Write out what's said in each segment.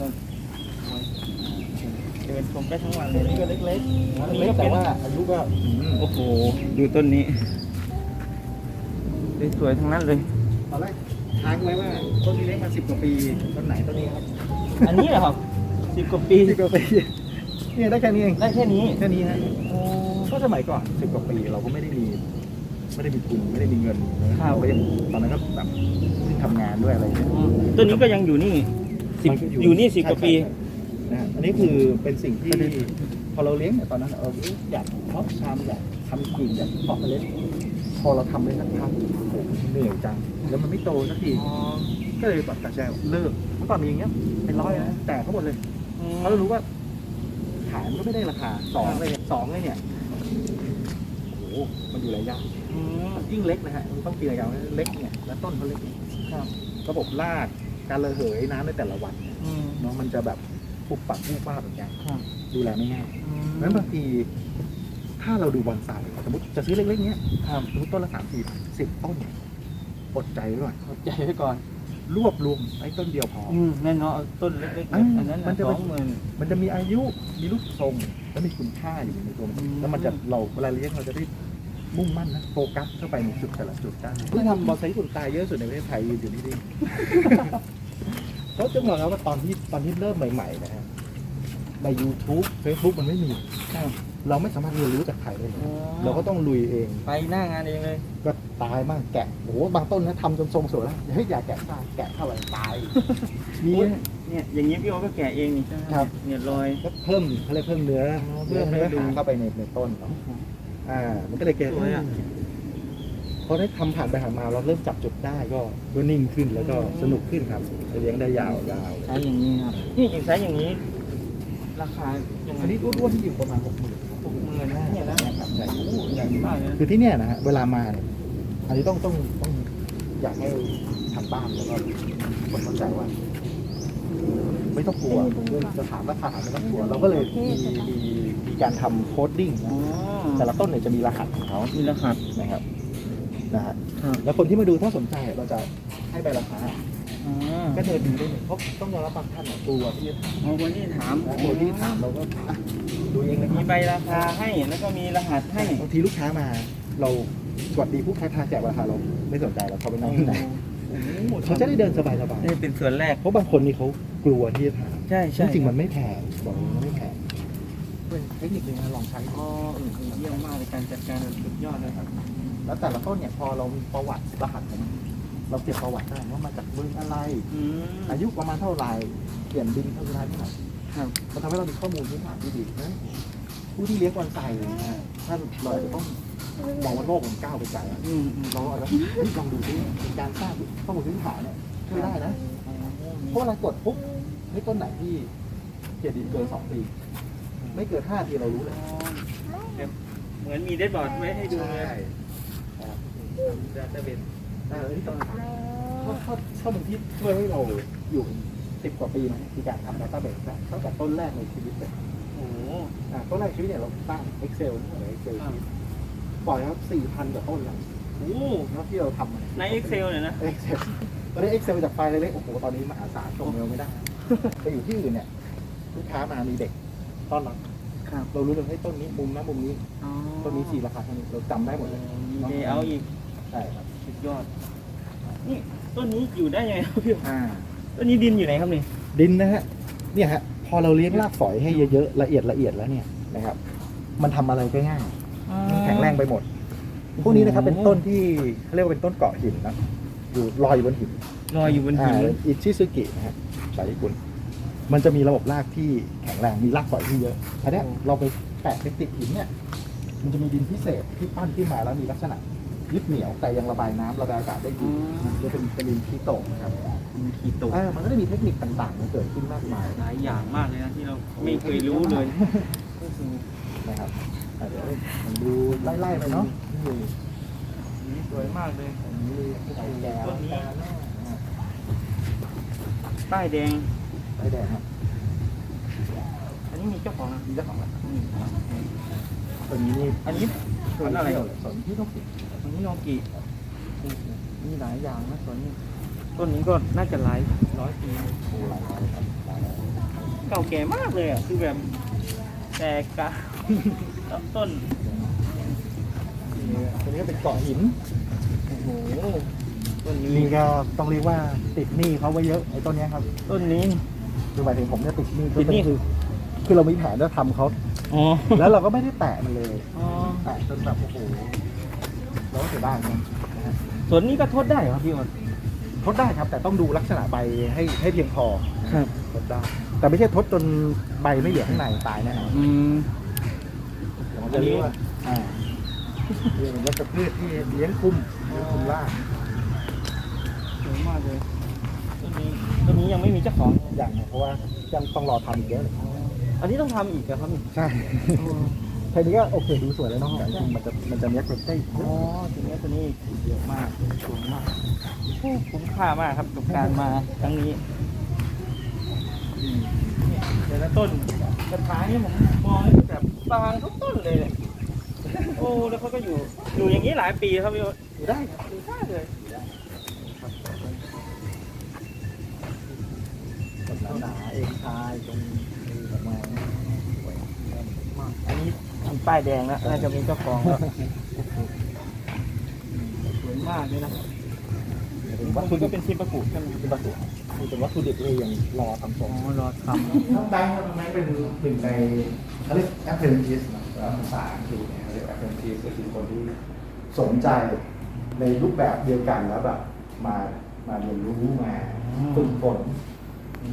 ก็เดินชมได้ทั้งวันเลยนี่ก็เล็กๆอันนี้เล็กก็แต่เป็นว่าอายุก็อืมโอ้โห ดูต้นนี้สวยๆทั้งนั้นเลย ตอนแรกค้างไว้ว่าต้นนี้เล็กมาสิบกว่าปีต้นไหนต้นนี้ครับอันนี้เหรอครับสิบกว่าปีสิบกว่าปีเนี่ยได้แค่นี้เองได้แค่นี้แค่นี้ฮะโอ้ก็สมัยก่อนสิบกว่าปีเราก็ไม่ได้มีไม่ได้มีทุนไม่ได้มีเงินเราก็ยังตอนนั้นก็แบบเพิ่งทำงานด้วยอะไรอย่างเงี้ย ต้นนี้ก็ยังอยู่นี่ สิบมันก็อยู่นี่สิบกว่าปี ใช่ใช่ใช่นะฮะอันนี้คือเป็นสิ่งที่พอเราเลี้ยงเนี่ยตอนนั้นเราอยากเพาะชามอยากทำกิ่งอยากเพาะเมล็ดพอเราทำได้สักพักโอ้โหเหนื่อยจังแล้วมันไม่โตสักทีก็เลยตัดสินใจเลิกเมื่อก่อนมีอย่างเงี้ยเป็นร้อยนะแต่เขาหมดเลยเพราะเรารู้ว่าฐานก็ไม่ได้ราคาสองเลยเนี่ยสองเลยเนี่ยโอ้โหมันอยู่ระยะอืมยิ่งเล็กนะฮะมันต้องปีระยะเล็กเนี่ยแล้วต้นเขาเล็กครับระบบราก การระเหยน้ำในแต่ละวันอืมเนาะมันจะแบบปุบปับปุบป้าบแบบนี้ครับดูแลไม่ง่ายอืมนั้นบางทีถ้าเราดูบอนไซสมมติจะซื้อเล็กๆเนี้ยครับสมมติต้นละสามสี่สิบต้นเนี่ยอดใจไว้ก่อนอดใจไว้ก่อน รวบรวมไอ้ต้นเดียวพออ อืมแน่นอนเอาต้นเล็กๆอืมอันนั้นมันจะสเป็อน งหมื่น มันจะมีอายุมีรูปทรงและมีคุณค่าอยู่ในตัวมันอืม แล้วมันจะเราเวลาเลี้ยงเราจะได้มุ่งมั่นนะโฟกัสเข้าไปในจุดแต่ละจุดได้ที่ทำบอลไซต์ญี่ปุ่นตายเยอะสุดในประเทศไทยยืนอยู่ที่นี่เขา จะบอกแล้วว่าตอนที่ตอนที่เริ่มใหม่ๆนะฮะใน YouTube Facebook มันไม่มี ครับ เราไม่สามารถเรียนรู้จากใครได้เลยอ๋อเราก็ต้องลุยเอง ไปหน้างานเองเลย ก็ตายมากแกะโอ้โหบางต้นนะทำจนทรงสวยแล้วเฮ้ยอย่าแกะตายแกะเท่าไหร่ตายมีโอ้ยเนี่ยอย่างนี้พี่โอก็แกะเองนี่ใช่ไหมครับ เนี่ยรอย ก็เพิ่มเขาเรียกเพิ่มเนื้ออ๋อเพิ่มเพิ่เนื้มอให้ดูหาเข้าไปในในต้นเนาะอ่า มันก็เลยเกิดสวยอะพ อได้ทำผ่านไปผ่านมาเราเริ่มจับจุดได้ก็ก็นิ่งขึ้นแล้วก็สนุกขึ้นครับเลี้ยงได้ยาวยาวใช้อย่างนี้ครับนี่อย่างใช้อย่างนี้ ราคาอย่างอันนี้อ้วนๆที่อยู่ประมาณหกหมื่นหกหมื่นนะเนี่ยนะครับใช่โอ้โหใหญ่มากเลยนะคือที่เนี่ยนะฮะเวลามาเนี่ยอันนี้ต้องต้องต้องอยากให้ทางบ้านแล้วก็คนเข้าใจว่าไม่ต้องกลัวเรื่องจะถามราคาไม่ต้องกลัว เราก็เลยมีมีมีการทำโคดดิ้งอ๋อแต่ละต้นเนี่ยจะมีรหัสของเขามีรหัสนะครับ นะฮะครับแล้วคนที่มาดูถ้าสนใจเราจะให้ใบราคาอ๋อก็เดินดูได้เลยเพราะต้องยอมรับบางท่านเนี่ยกลัวที่จะถามเอาวันนี้ถามนะกลัวที่ถามเราก็อะดูเองเลยคมีรับ ใบราคาให้แล้วก็มีรหัสให้ บางทีลูกค้ามา เราสวัสดีผู้ค้าทาแจกราคาเราไม่สนใจเราเขาไปนั่งที่ไหนโอ้โหเขาจะได้เดินสบายนี่เป็นส่วนแรก ๆเพราะบางคนนี่เขากลัวที่จะถามใช่จใช่ริงๆมันไม่แพงบอกเลยมันไม่แพงเป็นเทคนิคหนึงนะลองใช้ อ๋อเออเยี่ยมมากในการจัดการแบบสุดยอดเลยครับ แล้วแต่ละต้นเนี่ยพอเรามีประวัติรหัสของมันเราเก็บประวัติได้ว่ามาจากเมืองอะไร อืม อายุประมาณเท่าไหร่เปลี่ยนดินเท่าไหร่เท่าไหร่ครับ มันทำให้เรามีข้อมูลพื้นฐานที่ดีนะผู้ที่เลี้ยงวันไก่นะฮะท่านเราอาจจะต้องมองว่าโลกมันก้าวไปไกลอะอืมอืมเราอาจจะเฮ้ยลองดูดิเป็นการสร้างข้อมูลพื้นฐานเนี่ยช่วยได้นะ เพราะเวลากดปุ๊บไม่ต้นไหนที่เกียรติเกินสองปี ไม่เกินห้าทีเรารู้เลย เหมือนมีเดดบอร์ดไว้ให้ดูเลยครับ จะจะเป็นได้เลยที่ต้องทำข้อข้อข้อมูลที่ช่วยให้เราอยู่สิบกว่าปีนะคือการทำ database ตั้งแต่ต้นแรกในชีวิตเลยโอ้โหอ่าต้นแรกชีวิตเนี่ยเราสร้าง Excel นี่อะไร Excel ครับปล่อยครับสี่พันกว่าต้นแล้วโอ้โหแล้วที่เราทำมาใน Excel เนี่ยนะ Excel ตอนนี้ Excel จากไฟล์เล็กๆโอ้โห ตอนนี้มหาศาลส่งเมลไม่ได้ ไปอยู่ที่อื่นเนี่ย ลูกค้ามามีเด็กต้อนรับครับเรารู้เลยให้ยต้นนี้มุมนั้นมุมนี้อ๋อต้นนี้สี่ราคาเท่านี้เราจำได้หมดเลย มีเลเยอร์อีก ใช่ครับสุดยอด นี่ต้นนี้อยู่ได้ยังไงครับพี่อ่า ต้นนี้ดินอยู่ไหนครับนี่ ดินนะฮะเนี่ยฮะพอเราเลี้ยงรากฝอยให้เยอะๆละเอียดละเอียดแล้วเนี่ยนะครับ มันทำอะไรก็ง่ายมันแข็งแรงไปหมด พวกนี้นะครับเป็นต้นที่เขาเรียกว่าเป็นต้นเกาะหินนะอยู่ลอยอยู่บนหินลอยอยู่บนหิอ่านอิชิซึกินะฮะสายญี่ปุ่นมันจะมีระบบรากที่แข็งแรงมีรากฝอยที่เยอะอันเนี้ยเราไปแปะไปติดหินเนี่ยมันจะมีดินพิเศษที่ปั้นขึ้นมาแล้วมีลักษณะ ยึดเหนียวแต่ยังระบายน้ำระบายอากาศได้ดีจะเป็นเป็นดินคีโตะนะครับมีขีดตกเออมันก็จะมีเทคนิคต่างๆมันเกิดขึ้นมากมายหลายอย่างมากเลยนะที่เราไม่เคยรู้เลยนะครับอะเดี๋ยวผมดูไล่ๆไปเนาะนี่นี่สวยมากเลยอันนี้ไก่แก่ต้นนี้แล้วนะอะป้ายแดง ไก่แดงครับอันนี้มีเจ้าของนะมีเจ้าของแล้วอืมตัวนี้นี่อันนี้ สวนอะไรสวนที่ต้องติด อันนี้โนกิมีหลายอย่างนะสวนนี้ต้นนี้ก็น่าจะหลายร้อยปีโอ้หลายร้อยครับหลายร้อยเก่าแก่มากเลยอะคือแบบแต่กะต้นตัวนี้ก็เป็นเกาะหินโอ้โหต้นนี้นี่ก็ต้องเรียกว่าติดหนี้เขาไว้เยอะไอ้ต้นเนี้ยครับต้นนี้ คือหมายถึงผมเนี่ยติดหนี้ติดหนี้ คือคือเรามีแผนจะทำเขาอ๋อแล้วเราก็ไม่ได้แตะมันเลยอ๋อ แตะจนแบบโอ้โห เราก็เสียดายเหมือนกันนะฮะส่วนนี้ก็ทดได้เหรอครับพี่อ้น ทดได้ครับ แต่ต้องดูลักษณะใบให้ให้เพียงพอครับ ทดได้ แต่ไม่ใช่ทดจนใบไม่เหลือข้างในตายแน่นอนอืมเดี๋ยวมันจะเรียกว่าอ่าเรียกว่าจะพืชที่เลี้ยงคุมเลี้ยงคุมล่างสวยมากเลยต้นนี้ต้นนี้ยังไม่มีเจ้าของ อย่างเนี่ยเพราะว่ายังต้องรอทำอีกเยอะเลยอันนี้ต้องทำอีกเหรอครับนี่ ใช่ แค่นี้ก็โอเคดูสวยแล้วเนาะแต่จริงๆมันจะมันจะเนี้ยเต้เยอ๋ออะทีนี้ตัวนี้เยอะมากสวยมากโอ้คุ้มค่ามากครับกับการมาครั้งนี้อืมเนี่ยเดี๋ยวนะต้นกระถางนี่ผมมองนี่แบบบางทุกต้นเลยเนี่ยโอ้แล้วเขาก็อยู่อยู่อย่างนี้หลายปีครับพี่โอ๊ตอยู่ได้ครับอยู่ได้เลยแบบหนาๆเองชายตรงนี้ออกมาสวยมากอันนี้ มีป้ายแดงแล้วน่าจะมีเจ้าของแล้วสวยมากเลยนะถึงวัวัตตถุถุก็ดิบเป็นชิ้นประกุใช่ไหมเป็นวัตถุนี่เป็นวัตถุดิบเลยยังรอทำส่อ๋งอรอทน้องแบงค์ครับน้องแบงค์เป็นหนึ่งในเขาเรียก apprentice นะภาษาอังกฤษเนี่ยเขาเรียก apprentice ก็คือคนที่สนใจในรูปแบบเดียวกันแล้วแบบมามาเรียนรู้มาฝึกฝน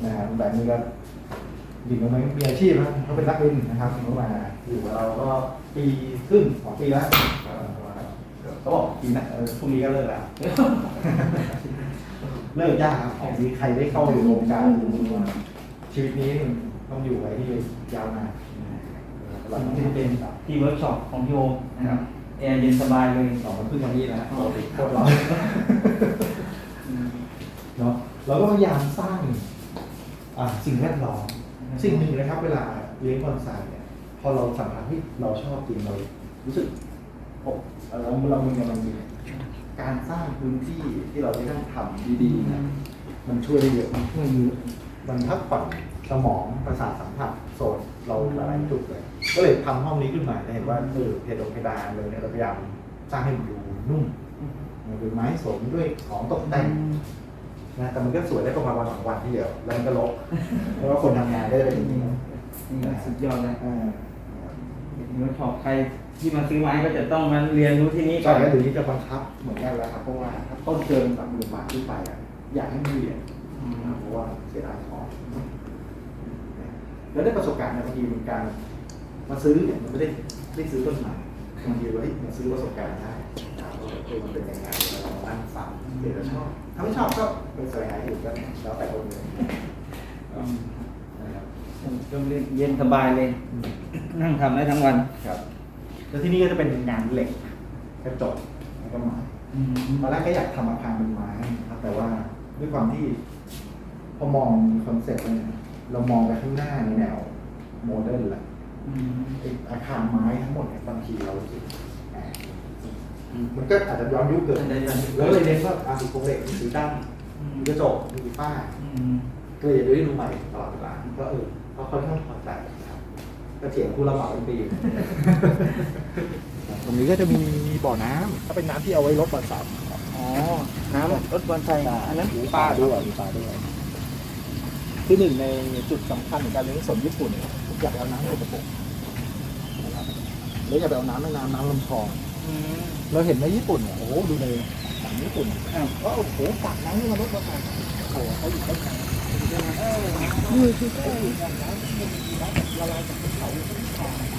นะครับแบบนี้ก็ จริงๆก็ไม่มีอาชีพนะเขาเป็นนักบินนะครับเขามาอยู่กับเราก็ปีครึ่งสองปีแล้วเขาบอกปีหน้าเออพรุ่งนี้ก็เลิกแล้ว เลิกยากครับของนี้ใครได้เข้าอยู่วงการชีวิตนี้มันต้องอยู่ไว้ที่ยาวนานเราำต้องที่เป็เป็นนแบบที่เวิร์กช็อปของพี่โอนะครับแอร์เย็นสบายเลยสองวันครึ่งวันนี้นะฮะปกติโคตรร้อนเนาะเราก็พยายามสร้างอ่าสิ่งแวดล้อม สิ่งหนึ่งนะครับ เวลาเลี้ยงบอนไซเนี่ยพอเราสัมผัสที่เราชอบจริงเรารู้สึกโอ้เราเรามีกำลังดีการสร้างพื้นที่ที่เราได้นั่งทำดีๆเนะมันช่วยได้เยอะมันช่วยเยอะมันพักผ่อนสมองประสาทสัมผัสโซนเราหลายจุดเลย ก็เลยทำห้องนี้ขึ้นมาได้เห็นว่าเออเพดงเพดานเลยเนี่ยเราพยายามสร้างให้มันดูนุ่มมันเป็นไม้สมด้วยของตกแต่ง นะแต่มันก็สวยได้ประมาณวันสองวันที่เดียวแล้วมันก็ลบเพราะว่าคนทำงานได้เป็นอย่างนี้นี่สุดยอดเลยอ่าเวิร์กช็อปใครที่มาซื้อไม้ก็จะต้องมาเรียนรู้ที่นี่ก่ใช่อนแล้วเดี๋ยวนี้จะบังคับเหมือนกันแล้วครับเพราะว่าถ้าต้นเกินแบบหมื่นบาทขึ้นไปอะอยากให้มันเรียนนะเพราะว่าเสียดายของแล้วได้ประสบการณ์ในบางทีมันการมาซื้อเนี่ยมันไม่ได้ได้ซื้อต้นไม้บางทีว่าเฮ้ยมาซื้อประสบการณ์ได้ถามว่าเออมันเป็นยังไงเราลองนั่งฟัง เดี๋ยวจะชอบถ้าไม่ชอบก็เป็นสายหายอยู่ก็แล้วแต่คนเลยนะครับก็เย็นสบายเลย นั่งทำได้ทั้งวันครับแล้วที่นี่ก็จะเป็นงานเหล็กกระจกแล้วก็ไม้ตอนแรกก็อยากทำอาคารเป็นไม้นะครับแต่ว่าด้วยความที่พอมองคอนเซ็ปต์เนี่ยเรามองไปข้างหน้าในแนวโมเดิร์นแหละไอ้อาคารไม้ทั้งหมดเนี่ยบางทีเรารู้สึกแห มมันก็อาจจะย้อนยุคเกินได้ย้อนยุคแล้วเลยเน้นว่าอาสีโครงเหล็กมีสีดำมีกระจกมีฝ้าก็เลยได้ดูใหม่ตลอดเวลาก็เออเขาค่อนข้างพอใจนะครับก็เถียงผู้รับเหมาเป็นปีตรงนี้ก็จะมีบ่อน้ำถ้าเป็นน้ำที่เอาไว้ลดบอลสามอ๋อ น้ำรถบอลไซค์อันนั้นมีปปลาลาด้ด้ววยยมีปลาด้วยคือหนึ่งในจุดสำคัญของการเลี้ยงสนญี่ปุ่นเนี่ยอยากเอาน้ำในกระปุกนะครับแล้วอย่าไปเอาน้ำแม่น้ำน้ำลำคลอง เราเห็นในญี่ปุ่นเนี่ยโอ้โหดูในหนังญี่ปุ่นอะว่าโอ้โหตักน้ำขึ้นมาลดราคาโอ้โหเขาอยู่ต้นกลางนี่คือแค่น้ำน้ำละลายกับ